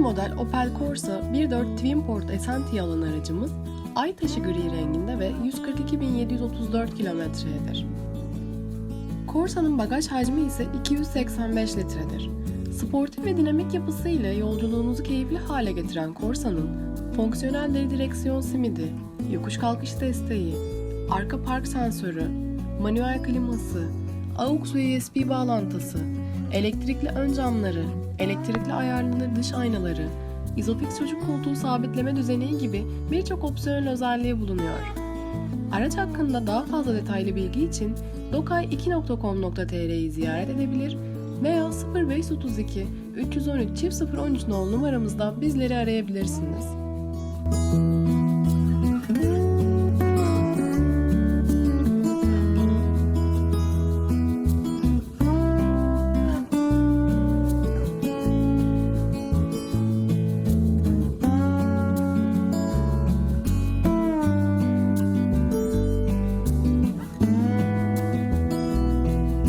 model Opel Corsa 1.4 Twin Port Essentia alan aracımız ay taşı gri renginde ve 142.734 kilometreyedir. Corsa'nın bagaj hacmi ise 285 litredir. Sportif ve dinamik yapısı ile yolculuğunuzu keyifli hale getiren Corsa'nın fonksiyonel deri direksiyon simidi, yokuş kalkış desteği, arka park sensörü, manuel kliması, AUX USB bağlantısı, elektrikli ön camları, elektrikli ayarlanır dış aynaları, izofix çocuk koltuğu sabitleme düzeni gibi birçok opsiyonel özelliği bulunuyor. Araç hakkında daha fazla detaylı bilgi için dokay2.com.tr'yi ziyaret edebilir veya 0532 313 013 nolu numaramızdan bizleri arayabilirsiniz.